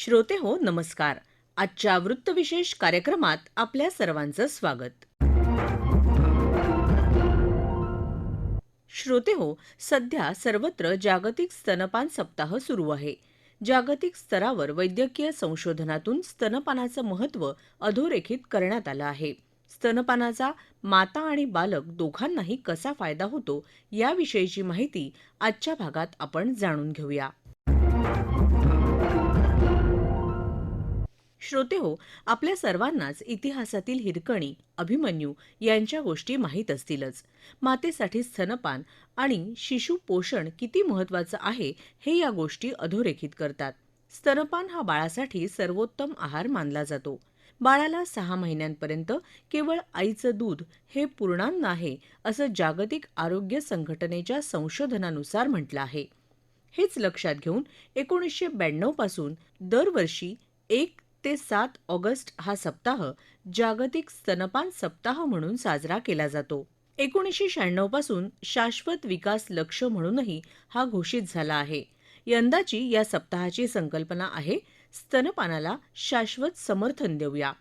श्रोते हो नमस्कार. आजच्या वृत्तविशेष कार्यक्रमात आपल्या सर्वांचं स्वागत. श्रोते हो सध्या सर्वत्र जागतिक स्तनपान सप्ताह सुरू आहे. जागतिक स्तरावर वैद्यकीय संशोधनातून स्तनपानाचं महत्त्व अधोरेखित करण्यात आलं आहे. स्तनपानाचा माता आणि बालक दोघांनाही कसा फायदा होतो याविषयीची माहिती आजच्या भागात आपण जाणून घेऊया. श्रोते हो आपल्या सर्वांनाच इतिहासातील हिरकणी अभिमन्यू यांच्या गोष्टी माहीत असतीलच. मातेसाठी स्तनपान आणि शिशु पोषण किती महत्वाचं आहे हे या गोष्टी अधोरेखित करतात. स्तनपान हा बाळासाठी सर्वोत्तम आहार मानला जातो. बाळाला सहा महिन्यांपर्यंत केवळ आईचं दूध हे पूर्णान्न आहे असं जागतिक आरोग्य संघटनेच्या संशोधनानुसार म्हटलं आहे. हेच लक्षात घेऊन एकोणीसशे ब्याण्णवपासून दरवर्षी एक ते सात ऑगस्ट हा सप्ताह जागतिक स्तनपान सप्ताह म्हणून साजरा केला जातो. एकोणीसशे शहाण्णवपासून शाश्वत विकास लक्ष म्हणूनही हा घोषित झाला आहे. यंदाची या सप्ताहाची संकल्पना आहे स्तनपानाला शाश्वत समर्थन देऊया.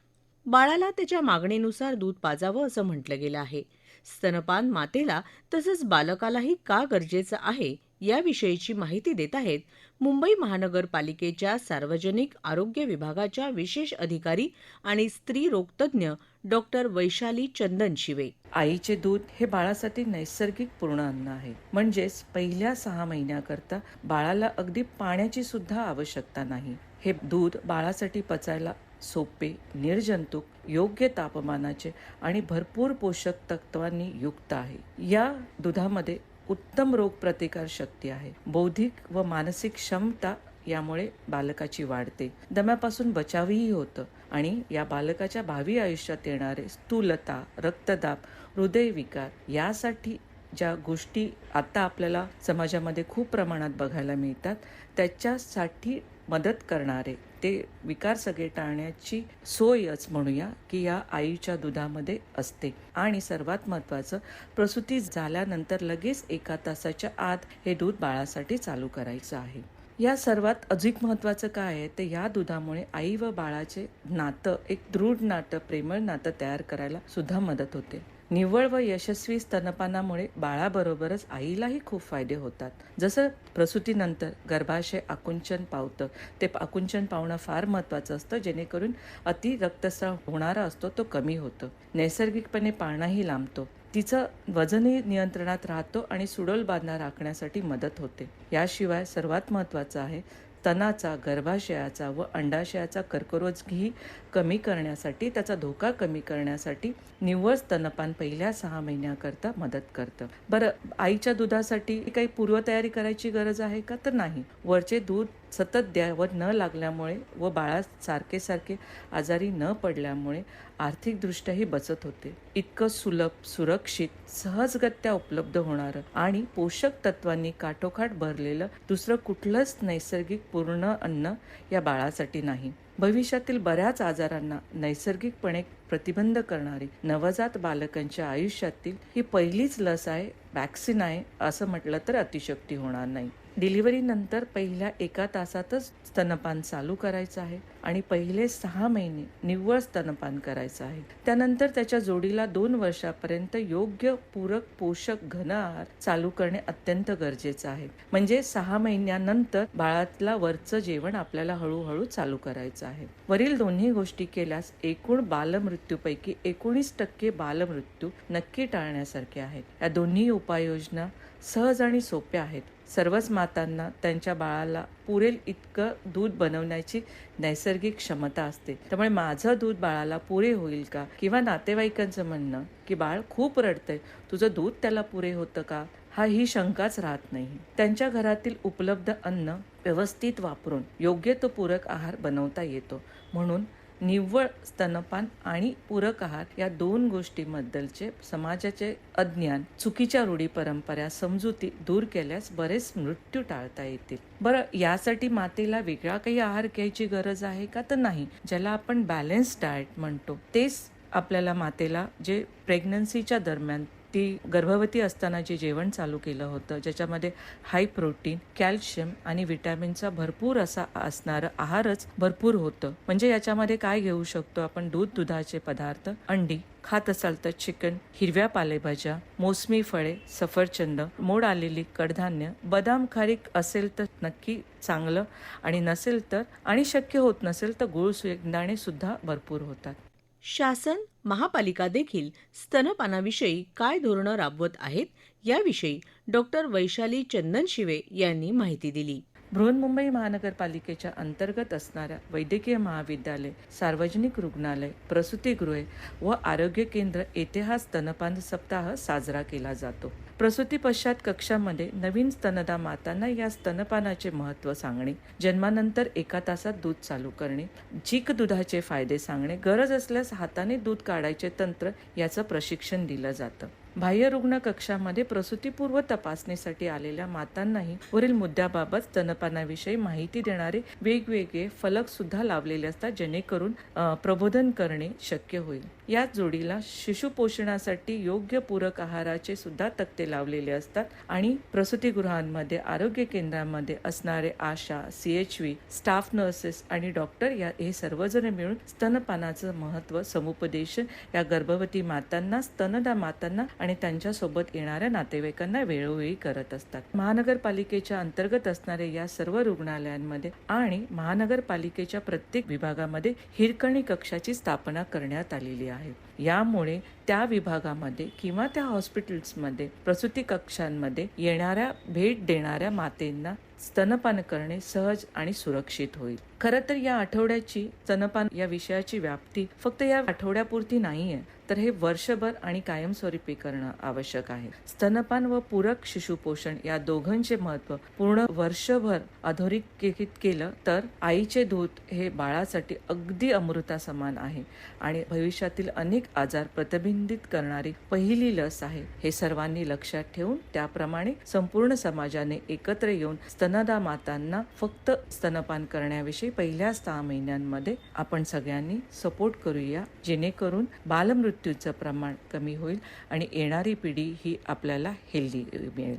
बाळाला त्याच्या मागणीनुसार दूध पाजावं असं म्हटलं गेलं आहे. स्तनपान मातेला तसंच बालकालाही का गरजेचं आहे याविषयीची माहिती देत आहेत मुंबई महानगरपालिकेच्या सार्वजनिक आरोग्य विभागाच्या विशेष अधिकारी आणि स्त्री रोगतज्ञ डॉक्टर वैशाली चंदन शिवे. आईचे दूध हे बाळासाठी नैसर्गिक पूर्ण अन्न आहे. म्हणजेच पहिल्या सहा महिन्याकरता बाळाला अगदी पाण्याची सुद्धा आवश्यकता नाही. हे दूध बाळासाठी पचायला सोपे निर्जंतुक योग्य तापमानाचे आणि भरपूर पोषक तत्वांनी युक्त आहे. या दुधामध्ये उत्तम रोगप्रतिकारशक्ती शक्ती आहे. बौद्धिक व मानसिक क्षमता यामुळे बालकाची वाढते. दम्यापासून बचावही होतं आणि या बालकाच्या भावी आयुष्यात येणारे स्थूलता रक्तदाब हृदयविकार यासाठी ज्या गोष्टी आता आपल्याला समाजामध्ये खूप प्रमाणात बघायला मिळतात त्याच्यासाठी मदत करणारे ते विकार सगळे टाळण्याची सोयच म्हणूया की या आईच्या दुधामध्ये असते. आणि सर्वात महत्त्वाचं प्रसूती झाल्यानंतर लगेच एका तासाच्या आत हे दूध बाळासाठी चालू करायचं आहे. या सर्वात अधिक महत्त्वाचं काय आहे ते या दुधामुळे आई व बाळाचे नातं एक दृढ नातं प्रेमळ नातं तयार करायला सुद्धा मदत होते. निव्वळ व यशस्वी स्तनपानामुळे बाळाबरोबरच आईलाही खूप फायदे होतात. जसं प्रसूतीनंतर गर्भाशय आकुंचन पावतं. ते आकुंचन पावणं फार महत्त्वाचं असतं जेणेकरून अति रक्तस्राव होणारा असतो तो कमी होतो. नैसर्गिकपणे पाळणाही लांबतो. तिचं वजनही नियंत्रणात राहतो आणि सुडोल बांधणा राखण्यासाठी मदत होते. याशिवाय सर्वात महत्त्वाचं आहे स्तनाचा गर्भाशयाचा व अंडाशयाचा कर्करोगही कमी करण्यासाठी त्याचा धोका कमी करण्यासाठी निव्वळ स्तनपान पहिल्या सहा महिन्याकरता मदत करतं. बरं आईच्या दुधासाठी काही पूर्वतयारी करायची गरज आहे का? तर नाही. वरचे दूध सतत द्यावं न लागल्यामुळे व बाळा सारखे सारखे आजारी न पडल्यामुळे आर्थिकदृष्ट्याही बचत होते. इतकं सुलभ सुरक्षित सहजगत्या उपलब्ध होणारं आणि पोषक तत्वांनी काठोकाठ भरलेलं दुसरं कुठलंच नैसर्गिक पूर्ण अन्न या बाळासाठी नाही. भविष्यातील बऱ्याच आजारांना नैसर्गिकपणे प्रतिबंध करणारी नवजात बालकांच्या आयुष्यातील ही पहिलीच लस आहे वॅक्सिन आहे असं म्हटलं तर अतिशक्ती होणार नाही. डिलिव्हरीनंतर पहिल्या एका तासातच स्तनपान चालू करायचं आहे आणि पहिले सहा महिने निव्वळ स्तनपान करायचं आहे. त्यानंतर त्याच्या जोडीला दोन वर्षापर्यंत योग्य पूरक पोषक घन आहार चालू करणे अत्यंत गरजेचं आहे. म्हणजे सहा महिन्यानंतर बाळातला वरचं जेवण आपल्याला हळूहळू चालू करायचं आहे. वरील दोन्ही गोष्टी केल्यास एकूण बालमृत्यूपैकी एकोणीस टक्के बालमृत्यू नक्की टाळण्यासारखे आहेत. या दोन्ही उपाययोजना सहज आणि सोप्या आहेत. सर्वच मातांना त्यांच्या बाळाला पुरेल इतकं दूध बनवण्याची नैसर्गिक क्षमता असते. त्यामुळे माझं दूध बाळाला पुरे होईल का? किंवा नातेवाईकांचं म्हणणं की बाळ खूप रडतंय तुझं दूध त्याला पुरे होतं का? हा ही शंकाच राहत नाही. त्यांच्या घरातील उपलब्ध अन्न व्यवस्थित वापरून योग्य तो पूरक आहार बनवता येतो. म्हणून निव्वळ स्तनपान आणि पूरक आहार या दोन गोष्टींबद्दलचे समाजाचे अज्ञान चुकीच्या रूढी परंपरा समजुती दूर केल्यास बरेच मृत्यू टाळता येतील. बरं यासाठी मातेला वेगळा काही आहार घ्यायची गरज आहे का? तर नाही. ज्याला आपण बॅलन्स डाएट म्हणतो. तेच आपल्याला मातेला जे प्रेग्नन्सीच्या दरम्यान ती गर्भवती असताना जे जेवण चालू केलं होतं ज्याच्यामध्ये हाय प्रोटीन कॅल्शियम आणि विटॅमिनचा भरपूर असा असणारं आहारच भरपूर होतं. म्हणजे याच्यामध्ये काय घेऊ शकतो आपण? दूध दुधाचे पदार्थ अंडी खात असाल तर चिकन हिरव्या पालेभाज्या मोसमी फळे सफरचंद मोड आलेली कडधान्य बदाम खारीक असेल तर नक्की चांगलं आणि नसेल तर आणि शक्य होत नसेल तर गुळ शेंगदाणे सुद्धा भरपूर होतात. शासन महापालिका देखील स्तनपानाविषयी काय धोरणं राबवत आहेत याविषयी डॉक्टर वैशाली चंदनशिवे यांनी माहिती दिली. बृहन्मुंबई महानगरपालिकेच्या अंतर्गत असणाऱ्या वैद्यकीय महाविद्यालय सार्वजनिक रुग्णालय प्रसूतीगृहे व आरोग्य केंद्र येथे हा स्तनपान सप्ताह साजरा केला जातो. प्रसूती पश्चात कक्षामध्ये नवीन स्तनदा मातांना या स्तनपानाचे महत्त्व सांगणे जन्मानंतर एका तासात दूध चालू करणे जीक दुधाचे फायदे सांगणे गरज असल्यास हाताने दूध काढायचे तंत्र याचं प्रशिक्षण दिलं जातं. बाह्य रुग्ण कक्षामध्ये प्रसूतीपूर्व तपासणीसाठी आलेल्या मातांनाही वरील मुद्द्याबाबत स्तनपानाविषयी माहिती देणारे वेगवेगळे फलक सुद्धा लावलेले असतात जेणेकरून प्रबोधन करणे शक्य होईल. या जोडीला शिशुपोषणासाठी योग्य पूरक आहाराचे सुद्धा तक्ते लावलेले असतात आणि प्रसूतीगृहांमध्ये आरोग्य केंद्रांमध्ये असणारे ASHA C H V staff nurses आणि डॉक्टर या हे सर्वजण मिळून स्तनपानाचं महत्त्व समुपदेशन या गर्भवती मातांना स्तनदा मातांना आणि त्यांच्यासोबत येणाऱ्या नातेवाईकांना वेळोवेळी करत असतात. महानगरपालिकेच्या अंतर्गत असणाऱ्या या सर्व रुग्णालयांमध्ये आणि महानगरपालिकेच्या प्रत्येक विभागामध्ये हिरकणी कक्षाची स्थापना करण्यात आलेली आहे. यामुळे त्या विभागामध्ये किंवा त्या हॉस्पिटल्समध्ये प्रसूती कक्षांमध्ये येणाऱ्या भेट देणाऱ्या मातेंना स्तनपान करणे सहज आणि सुरक्षित होईल. खरं तर या आठवड्याची स्तनपान या विषयाची व्याप्ती फक्त या आठवड्यापुरती नाहीये तर हे वर्षभर आणि कायमस्वरूपी करणं आवश्यक आहे. स्तनपान व पूरक शिशुपोषण या दोघांचे महत्त्व पूर्ण वर्षभर अधोरेखित केलं तर आईचे दूध हे बाळासाठी अगदी अमृता समान आहे आणि भविष्यातील अनेक आजार प्रतिबिंबित करणारी पहिली लस आहे हे सर्वांनी लक्षात ठेवून त्याप्रमाणे संपूर्ण समाजाने एकत्र येऊन स्तन स्तनदा मातांना फक्त स्तनपान करण्याविषयी पहिल्या सहा महिन्यांमध्ये आपण सगळ्यांनी सपोर्ट करूया जेणेकरून बालमृत्यूचं प्रमाण कमी होईल आणि येणारी पिढी ही आपल्याला हेल्दी मिळेल.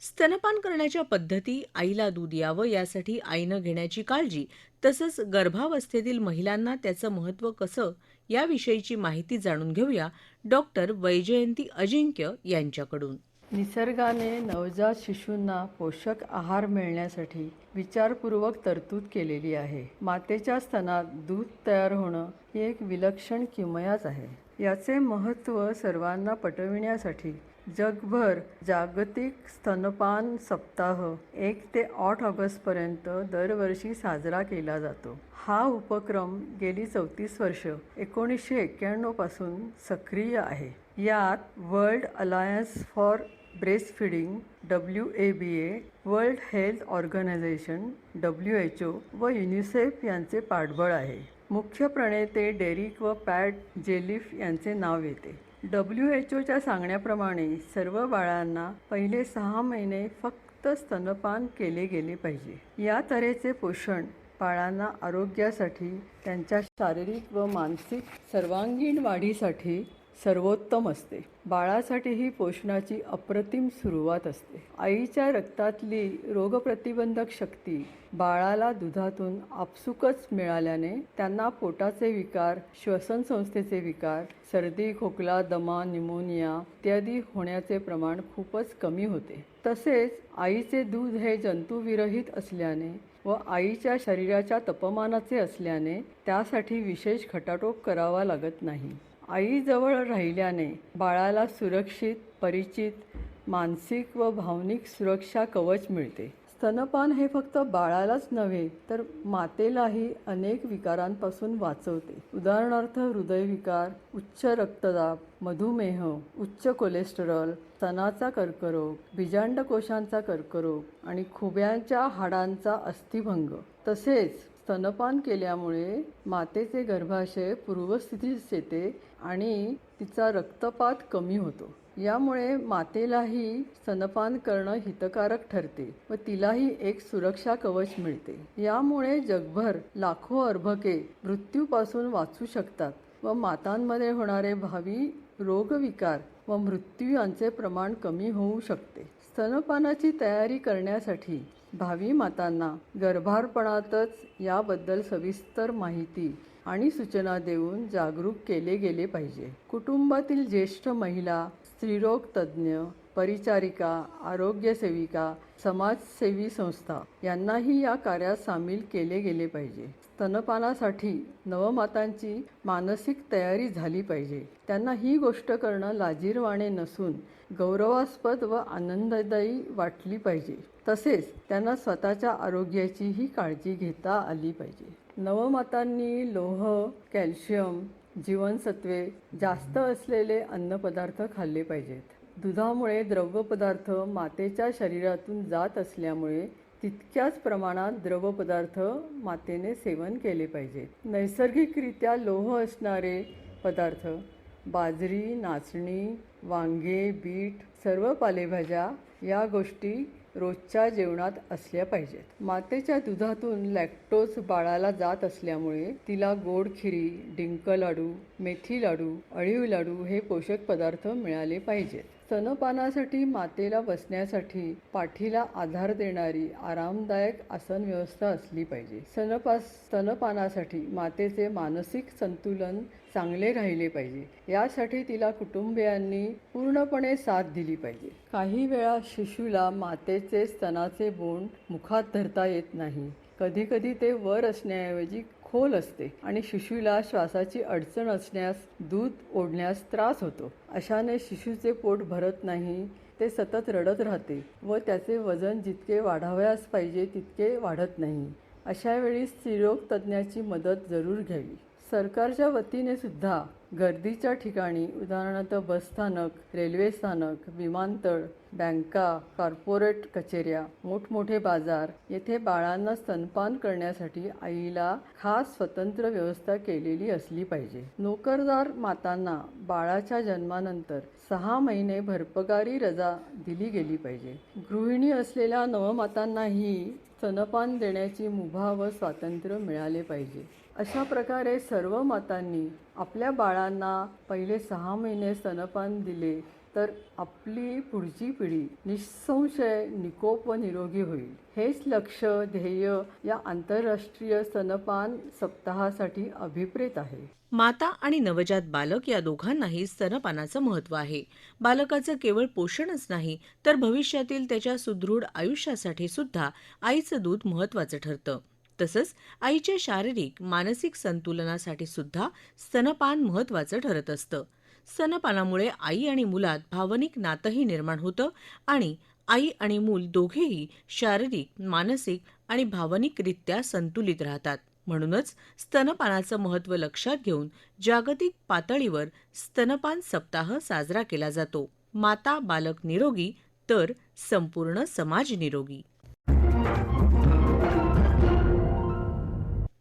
स्तनपान करण्याच्या पद्धती आईला दूध यावं यासाठी आईनं घेण्याची काळजी तसंच गर्भावस्थेतील महिलांना त्याचं महत्त्व कसं याविषयीची माहिती जाणून घेऊया डॉक्टर वैजयंती अजिंक्य यांच्याकडून. निसर्गाने नवजात शिशूंना पोषक आहार मिळण्यासाठी विचारपूर्वक तरतूद केलेली आहे. मातेच्या स्तनात दूध तयार होणं ही एक विलक्षण किमयाच आहे. याचे महत्त्व सर्वांना पटविण्यासाठी जगभर जागतिक स्तनपान सप्ताह एक ते आठ ऑगस्टपर्यंत दरवर्षी साजरा केला जातो. हा उपक्रम गेली चौतीस वर्ष एकोणीसशे एक्क्याण्णवपासून सक्रिय आहे. यात world alliance for breast feeding W A B A world health organization W H O व युनिसेफ यांचे पाठबळ आहे. मुख्य प्रणेते डेरिक व पॅट जेलिफ यांचे नाव येते. डब्ल्यू एच ओच्या सांगण्याप्रमाणे सर्व बाळांना पहिले सहा महिने फक्त स्तनपान केले गेले पाहिजे. या तऱ्हेचे पोषण बाळांना आरोग्यासाठी त्यांच्या शारीरिक व मानसिक सर्वांगीण वाढीसाठी सर्वोत्तम असते. बाळासाठी ही पोषणाची अप्रतिम सुरुवात असते. आईच्या रक्तातली रोगप्रतिबंधक शक्ती बाळाला दुधातून आपसुकच मिळाल्याने त्यांना पोटाचे विकार श्वसन संस्थेचे विकार सर्दी खोकला दमा निमोनिया इत्यादी होण्याचे प्रमाण खूपच कमी होते. तसेच आईचे दूध हे जंतुविरहित असल्याने व आईच्या शरीराच्या तपमानाचे असल्याने त्यासाठी विशेष खटाटोप करावा लागत नाही. आईजवळ राहिल्याने बाळाला सुरक्षित परिचित मानसिक व भावनिक सुरक्षा कवच मिळते. स्तनपान हे फक्त बाळालाच नव्हे तर मातेलाही अनेक विकारांपासून वाचवते. उदाहरणार्थ हृदयविकार उच्च रक्तदाब मधुमेह उच्च कोलेस्टेरॉल स्तनाचा कर्करोग बीजांडकोशांचा कर्करोग आणि खुब्यांच्या हाडांचा अस्थिभंग. तसेच स्तनपान केल्यामुळे मातेचे गर्भाशय पूर्वस्थितीस येते आणि तिचा रक्तपात कमी होतो. यामुळे मातेलाही स्तनपान करणं हितकारक ठरते व तिलाही एक सुरक्षा कवच मिळते. यामुळे जगभर लाखो अर्भके मृत्यूपासून वाचू शकतात व मातांमध्ये होणारे भावी रोगविकार व मृत्यू यांचे प्रमाण कमी होऊ शकते. स्तनपानाची तयारी करण्यासाठी भावी मातांना गर्भारपणातच याबद्दल सविस्तर माहिती आणि सूचना देऊन जागरूक केले गेले पाहिजे. कुटुंबातील ज्येष्ठ महिला स्त्रीरोग तज्ज्ञ परिचारिका आरोग्यसेविका समाजसेवी संस्था यांनाही या कार्यात सामील केले गेले पाहिजे. स्तनपानासाठी नवमातांची मानसिक तयारी झाली पाहिजे. त्यांना ही गोष्ट करणं लाजीरवाणे नसून गौरवास्पद व आनंददायी वाटली पाहिजे. तसेच त्यांना स्वतःच्या आरोग्याचीही काळजी घेता आली पाहिजे. नवमातांनी लोह कॅल्शियम जीवनसत्वे जास्त असलेले अन्नपदार्थ खाल्ले पाहिजेत. दुधामुळे द्रवपदार्थ मातेच्या शरीरातून जात असल्यामुळे तितक्याच प्रमाणात द्रवपदार्थ मातेने सेवन केले पाहिजे नैसर्गिकरित्या लोह असणारे पदार्थ बाजरी नाचणी वांगे बीट सर्व पालेभाज्या या गोष्टी रोजच्या जेवणात असल्या पाहिजेत. मातेच्या दुधातून लॅक्टोज बाळाला जात असल्यामुळे तिला गोड खिरी डिंक लाडू मेथी लाडू अळीव लाडू हे पोषक पदार्थ मिळाले पाहिजेत. स्तनपानासाठी मातेला बसण्यासाठी पाठीला आधार देणारी आरामदायक आसन व्यवस्था असली पाहिजे. स्तनपा स्तनपानासाठी मातेचे मानसिक संतुलन चांगले राहिले पाहिजे. यासाठी तिला कुटुंबियांनी पूर्णपणे साथ दिली पाहिजे. काही वेळा शिशूला मातेचे स्तनाचे बोंड मुखात धरता येत नाही. कधीकधी ते वर असण्याऐवजी खोल असते आणि शिशूला श्वासाची अडचण असण्यास दूध ओढण्यास त्रास होतो. अशाने शिशूचे पोट भरत नाही ते सतत रडत राहते व त्याचे वजन जितके वाढावयास पाहिजे तितके वाढत नाही. अशा वेळी स्त्रीरोग तज्ज्ञाची मदत जरूर घ्यावी. सरकारच्या वतीने सुद्धा गर्दीच्या ठिकाणी उदाहरणार्थ बसस्थानक रेल्वे स्थानक विमानतळ बँका कॉर्पोरेट कचेऱ्या मोठमोठे बाजार येथे बाळांना स्तनपान करण्यासाठी आईला खास स्वतंत्र व्यवस्था केलेली असली पाहिजे. नोकरदार मातांना बाळाच्या जन्मानंतर सहा महिने भरपगारी रजा दिली गेली पाहिजे. गृहिणी असलेल्या नवमातांनाही स्तनपान देण्याची मुभा व स्वातंत्र्य मिळाले पाहिजे. अशा प्रकारे सर्व मातांनी आपल्या बाळांना पहिले सहा महिने स्तनपान दिले तर आपली पुढची पिढी निसंशय निकोप व निरोगी होईल. हेच लक्ष ध्येय या आंतरराष्ट्रीय स्तनपान सप्ताहासाठी अभिप्रेत आहे. माता आणि नवजात बालक या दोघांनाही स्तनपानाचं महत्त्व आहे. बालकाचं केवळ पोषणच नाही तर भविष्यातील त्याच्या सुदृढ आयुष्यासाठी सुद्धा आईचं दूध महत्त्वाचं ठरतं. तसंच आईच्या शारीरिक मानसिक संतुलनासाठी सुद्धा स्तनपान महत्त्वाचं ठरत असतं. स्तनपानामुळे आई आणि मुलात भावनिक नातंही निर्माण होतं आणि आई आणि मूल दोघेही शारीरिक मानसिक आणि भावनिकरित्या संतुलित राहतात. म्हणूनच स्तनपानाचं महत्त्व लक्षात घेऊन जागतिक पातळीवर स्तनपान सप्ताह साजरा केला जातो. माता बालक निरोगी तर संपूर्ण समाज निरोगी.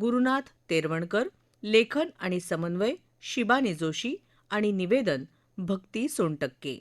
गुरुनाथ तेरवणकर लेखन आणि समन्वय शिबानी जोशी आणि निवेदन भक्ती सोनटक्के.